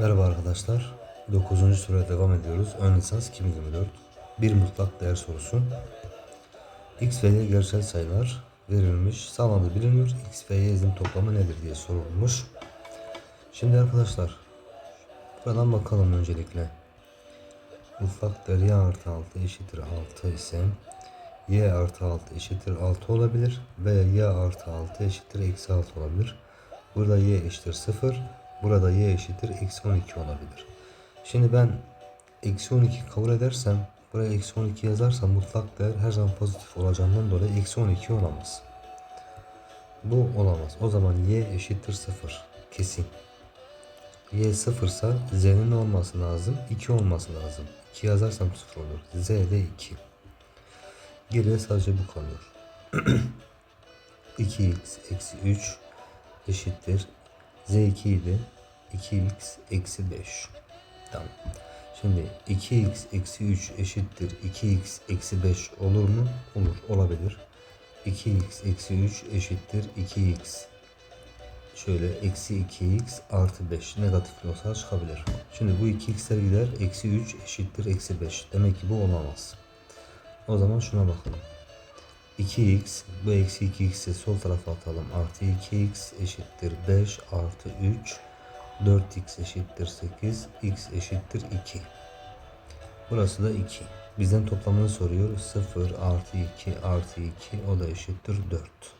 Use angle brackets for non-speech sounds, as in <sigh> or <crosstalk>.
Merhaba arkadaşlar. 9. soruya devam ediyoruz. Ön lisans 2024. Bir mutlak değer sorusu. X ve Y gerçel sayılar verilmiş. Sağlandığı biliniyor. X ve Y'nin toplamı nedir diye sorulmuş. Şimdi arkadaşlar buradan bakalım öncelikle. Mutlak değer y artı 6 eşittir 6 ise y artı 6 eşittir 6 olabilir veya y artı 6 eşittir eksi 6 olabilir. Burada y eşittir 0. Burada y eşittir eksi 12 olabilir. Şimdi ben eksi 12 kabul edersem buraya eksi 12 yazarsam mutlak değer her zaman pozitif olacağından dolayı eksi 12 olamaz. Bu olamaz. O zaman y eşittir 0. Kesin. Y 0 ise z'nin olması lazım? 2 olması lazım. 2 yazarsam 0 olur. z de 2. Geriye sadece bu kalıyor. <clears throat> 2x eksi 3 eşittir. Z2 idi. 2x eksi 5. Tamam. Şimdi 2x eksi 3 eşittir 2x eksi 5 olur mu? Olur. Olabilir. 2x eksi 3 eşittir 2x şöyle eksi 2x artı 5 negatifli olsa çıkabilir. Şimdi bu 2x'ler gider. Eksi 3 eşittir eksi 5. Demek ki bu olamaz. O zaman şuna bakalım. 2x bu eksi 2x'i sol tarafa atalım. Artı 2x eşittir 5 artı 3 4x eşittir 8 x eşittir 2. Burası da 2. Bizden toplamını soruyor. 0 artı 2 artı 2 o da eşittir 4.